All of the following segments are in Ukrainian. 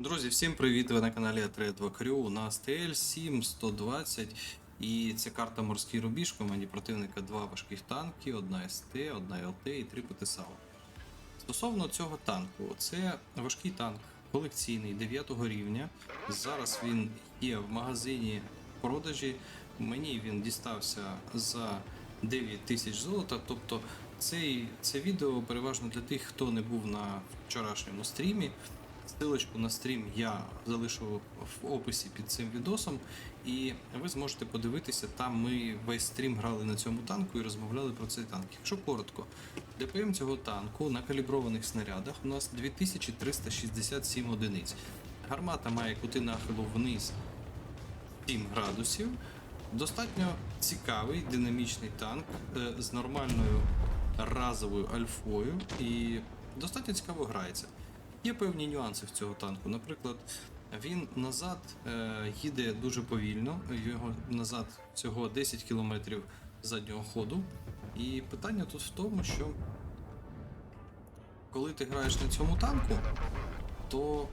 Друзі, всім привіт! Ви на каналі А32 Крю. У нас ТЛ-7 120 і це карта Морський рубіж. Команді противника два важких танки, одна СТ, одна ЛТ і три ПТСАУ. Стосовно цього танку, це важкий танк колекційний 9 рівня. Зараз він є в магазині продажі. Мені він дістався за 9 тисяч золота. Тобто цей, це відео переважно для тих, хто не був на вчорашньому стрімі. Силочку на стрім я залишу в описі під цим відосом, і ви зможете подивитися. Там ми весь стрім грали на цьому танку і розмовляли про цей танк. Якщо коротко, ДПМ цього танку на каліброваних снарядах у нас 2367 одиниць. Гармата має кути нахилу вниз 7 градусів. Достатньо цікавий динамічний танк е, з нормальною разовою альфою і достатньо цікаво грається. Є певні нюанси в цього танку. Наприклад, він назад е, їде дуже повільно, його назад всього 10 км заднього ходу. І питання тут в тому, що коли ти граєш на цьому танку, то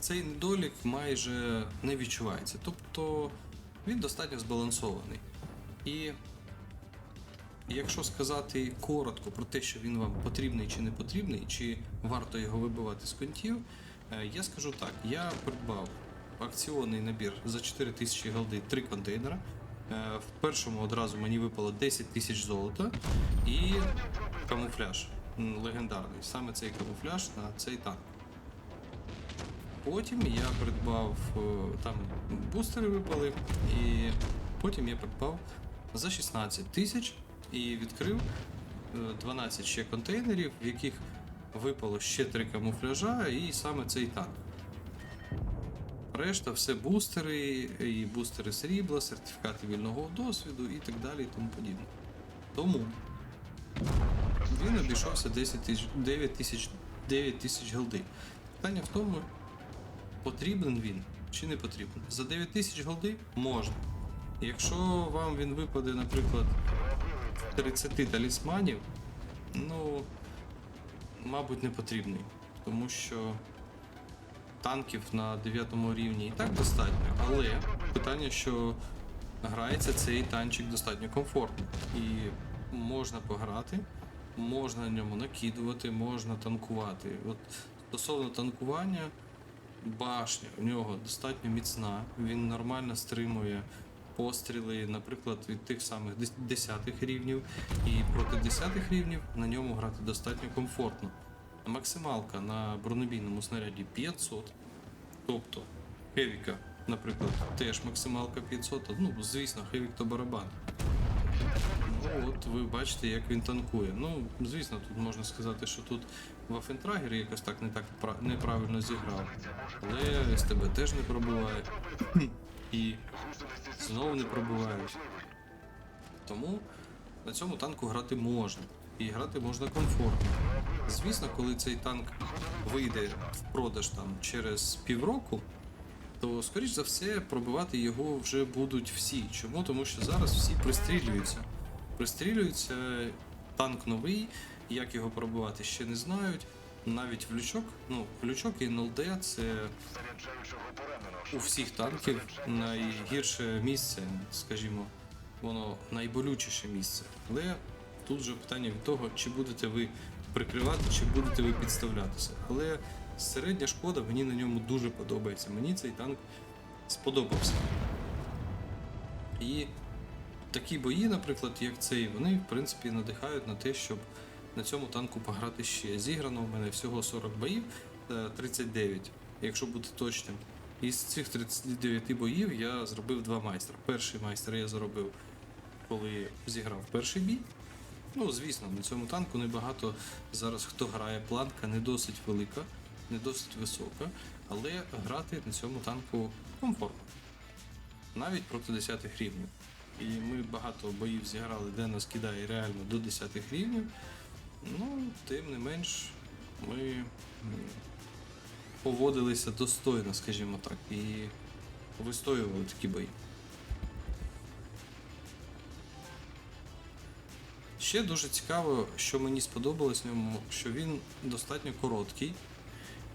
цей недолік майже не відчувається. Тобто він достатньо збалансований. І якщо сказати коротко про те, що він вам потрібний чи не потрібний, чи варто його вибивати з контів, е, я скажу так: я придбав акціонний набір за 4 тисячі голди 3 контейнера. Е, В першому одразу мені випало 10 тисяч золота і камуфляж легендарний. Саме цей камуфляж на цей танк. Потім я придбав е, там бустери випали, і потім я придбав за 16 тисяч і відкрив е, 12 ще контейнерів, в яких випало ще 3 камуфляжа і саме цей танк. Решта все бустери, і бустери срібла, сертифікати вільного досвіду і так далі і тому подібне. Тому він обійшовся 10 тисяч, 9 тисяч 9 тисяч голди. Питання в тому, потрібен він чи не потрібен. За 9 тисяч голди можна. Якщо вам він випаде, наприклад, 30 талісманів, ну, мабуть, не потрібний. Тому що танків на 9 рівні і так достатньо, але питання, що грається цей танчик достатньо комфортно. І можна пограти, можна на ньому накидувати, можна танкувати. От стосовно танкування, башня у нього достатньо міцна, він нормально стримує постріли, наприклад, від тих самих 10 рівнів, і проти 10 рівнів на ньому грати достатньо комфортно. Максималка на бронебійному снаряді 500, тобто Хевіка, наприклад, теж максималка 500, ну, звісно, Хевік то барабан. Ну, от ви бачите, як він танкує. Ну, звісно, тут можна сказати, що тут Вафентрагер якось так не так неправильно зіграв. Але СТБ теж не пробиває. І знову не пробивають. Тому на цьому танку грати можна. І грати можна комфортно. Звісно, коли цей танк вийде в продаж там через півроку, то скоріш за все пробивати його вже будуть всі. Чому? Тому що зараз всі пристрілюються. Пристрілюються, танк новий, як його пробивати ще не знають. Навіть в лючок, ну, лючок і НЛД це у всіх танків найгірше місце, скажімо, воно найболючіше місце. Але тут вже питання від того, чи будете ви прикривати, чи будете ви підставлятися. Але середня шкода мені на ньому дуже подобається. Мені цей танк сподобався. І такі бої, наприклад, як цей, вони в принципі надихають на те, щоб на цьому танку пограти ще. Зіграно в мене всього 40 боїв, е, 39, якщо бути точним. Із цих 39 боїв я зробив два майстра. Перший майстер я заробив, коли зіграв перший бій. Ну, звісно, на цьому танку небагато зараз хто грає. Планка не досить велика, не досить висока, але грати на цьому танку комфортно. Навіть проти 10 рівнів. І ми багато боїв зіграли, де нас кидає реально до 10 рівнів. Ну, тим не менш, ми поводилися достойно, скажімо так, і вистоювали такі бої. Ще дуже цікаво, що мені сподобалось в ньому, що він достатньо короткий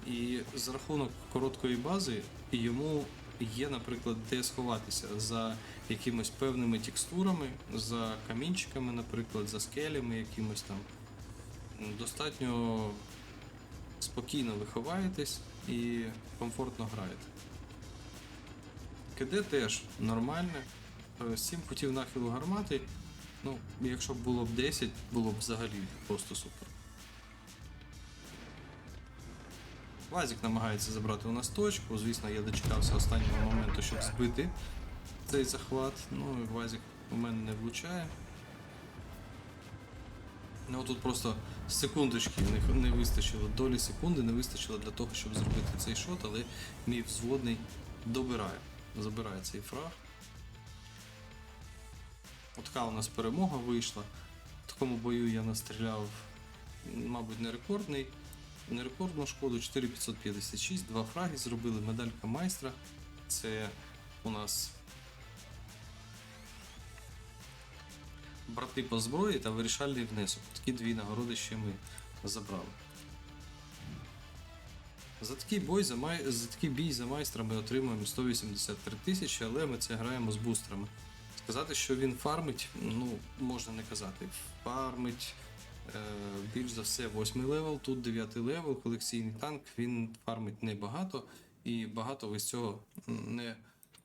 І за рахунок короткої бази йому є, наприклад, де сховатися за якимись певними текстурами, за камінчиками, наприклад, за скелями якимось там. Достатньо спокійно ви ховаєтесь і комфортно граєте. КД теж нормальне. 7 путів нахилу гармати. Ну, якщо б було б 10, було б взагалі просто супер. Вазік намагається забрати у нас точку. Звісно, я дочекався останнього моменту, щоб збити цей захват. Ну і Вазік у мене не влучає. Ну тут просто секундочки не, не вистачило, долі секунди не вистачило для того, щоб зробити цей шот, але мій взводний добирає, забирає цей фраг. От така у нас перемога вийшла. В такому бою я настріляв, мабуть, не рекордний. Не рекордну шкоду 4556, два фраги зробили, медалька майстра. Це у нас брати по зброї та вирішальний внесок. Такі дві нагороди ще ми забрали. За такий бой за май... за такий бій за майстра ми отримуємо 183 тисячі, але ми це граємо з бустерами. Сказати, що він фармить, ну, можна не казати. Фармить е, більш за все 8 левел, тут 9 левел, колекційний танк, він фармить небагато, і багато ви з цього не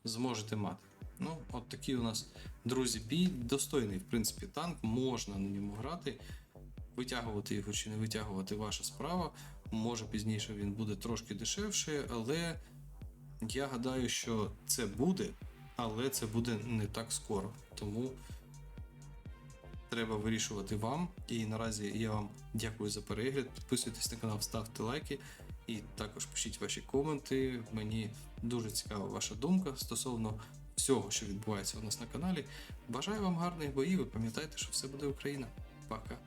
зможете мати. Ну, от такий у нас, друзі, бій. Достойний, в принципі, танк, можна на ньому грати. Витягувати його чи не витягувати ваша справа. Може пізніше він буде трошки дешевше, але я гадаю, що це буде, але це буде не так скоро. Тому треба вирішувати вам. І наразі я вам дякую за перегляд. Підписуйтесь на канал, ставте лайки і також пишіть ваші коменти. Мені дуже цікава ваша думка стосовно всього, що відбувається у нас на каналі. Бажаю вам гарних боїв і пам'ятайте, що все буде Україна. Пока.